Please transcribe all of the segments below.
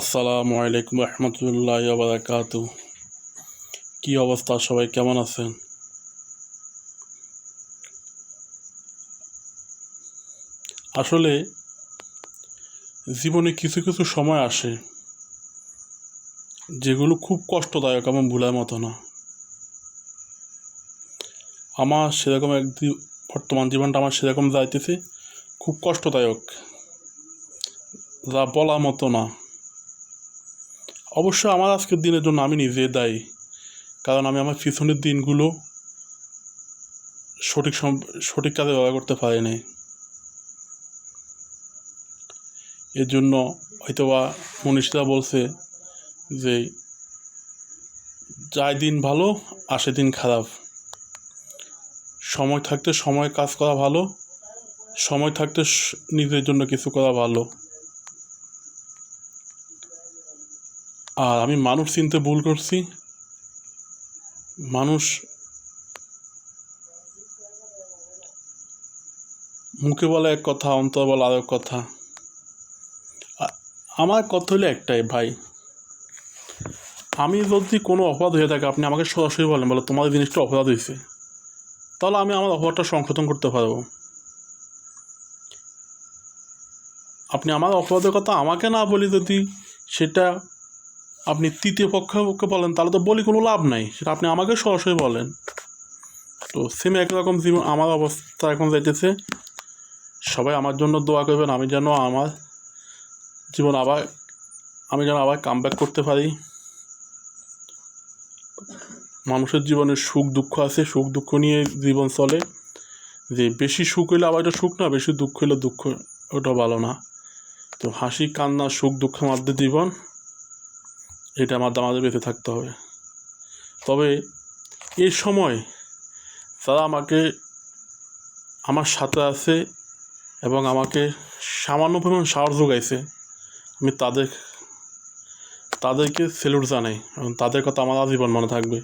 আসসালামু আলাইকুম রহমতুল্লাহ বারাকাত কি অবস্থা? সবাই কেমন আছেন? আসলে জীবনে কিছু কিছু সময় আসে যেগুলো খুব কষ্টদায়ক এবং ভুলার মতো না। আমার সেরকম একদিন, বর্তমান জীবনটা আমার সেরকম যাইতেছে, খুব কষ্টদায়ক, যা বলার মতো না। অবশ্য আমার আজকের দিনের জন্য আমি নিজে দায়ী। কারণ আমি আমার পিছনের দিনগুলো সঠিক সঠিক কাজে ব্যবহার করতে পারি নাই। এর জন্য হয়তোবা মনীষীরা বলছে যে যায় দিন ভালো, আসে দিন খারাপ। সময় থাকতে সময় কাজ করা ভালো, সময় থাকতে নিজের জন্য কিছু করা ভালো। আর আমি মানুষ চিনতে ভুল করছি। মানুষ মুখে বলে এক কথা, অন্তর বলে আরেক কথা। আমার কথা হলো একটাই ভাই। আমি যদি কোনো অপরাধ হয়ে থাকে, আপনি আমাকে সরাসরি বলেন, বলে তোমার জিনিসটা অপরাধ হয়েছে, তাহলে আমি আমার অপরাধটা সংশোধন করতে পারব। আপনি আমার অপরাধের কথা আমাকে না বলি যদি, সেটা আপনি তৃতীয় পক্ষকে বলেন, তাহলে তো বলি কোনো লাভ নাই। সেটা আপনি আমাকে সরাসরি বলেন। তো সেম একরকম জীবন আমার অবস্থা এখন যাইতেছে। সবাই আমার জন্য দোয়া করবেন, আমি যেন আমার জীবন আবার, আমি যেন আবার কাম করতে পারি। মানুষের জীবনে সুখ, দুঃখ আছে, সুখ, দুঃখ নিয়ে জীবন চলে। যে বেশি সুখ হইলে আবার এটা সুখ না, বেশি দুঃখ হইলে দুঃখ, ওটা ভালো না। তো হাসি, কান্না, সুখ, দুঃখের মধ্যে জীবন। এটার মাধ্যমে আমাদের বেঁচে থাকতে হবে। তবে এই সময় তারা আমাকে, আমার সাথে আছে এবং আমাকে সামান্য পরিমাণ সাহস যোগাইছে। আমি তাদের, তাদেরকে সেলুট জানাই এবং তাদের কথা আমার আজীবন মনে থাকবে।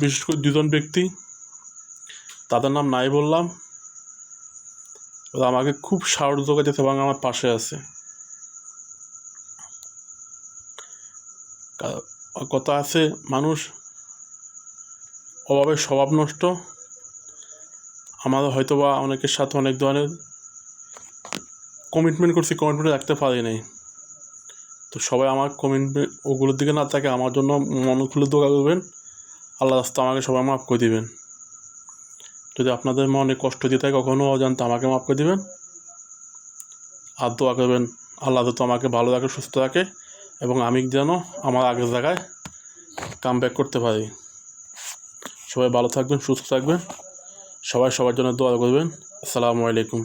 বিশেষ করে দুজন ব্যক্তি, তাদের নাম নাই বললাম আমাকে খুব সাহস যোগাইতেছে এবং আমার পাশে আছে। কথা আছে, মানুষ অভাবে স্বভাব নষ্ট। আমাদের হয়তো বা অনেকের সাথে অনেক ধরনের কমিটমেন্ট করছি কমিটমেন্ট রাখতে পারি নাই। তো সবাই আমার কমিটমেন্ট ওগুলোর দিকে না থাকে আমার জন্য মন খুলে দোয়া করবেন। আল্লাহ রাস্তা আমাকে সবাই মাফ করে দিবেন। যদি আপনাদের মনে কষ্ট দিয়ে থাকে কখনও অজান্তে আমাকে মাফ করে দিবেন। আর দোয়া করবেন, আল্লাহ তো আমাকে ভালো রাখে, সুস্থ রাখে। এবং আমি যেন আমার আগের জায়গায় কাম ব্যাক করতে পারি। সবাই ভালো থাকবেন, সুস্থ থাকবেন। সবাই সবার জন্য দোয়া করবেন। আসসালামু আলাইকুম।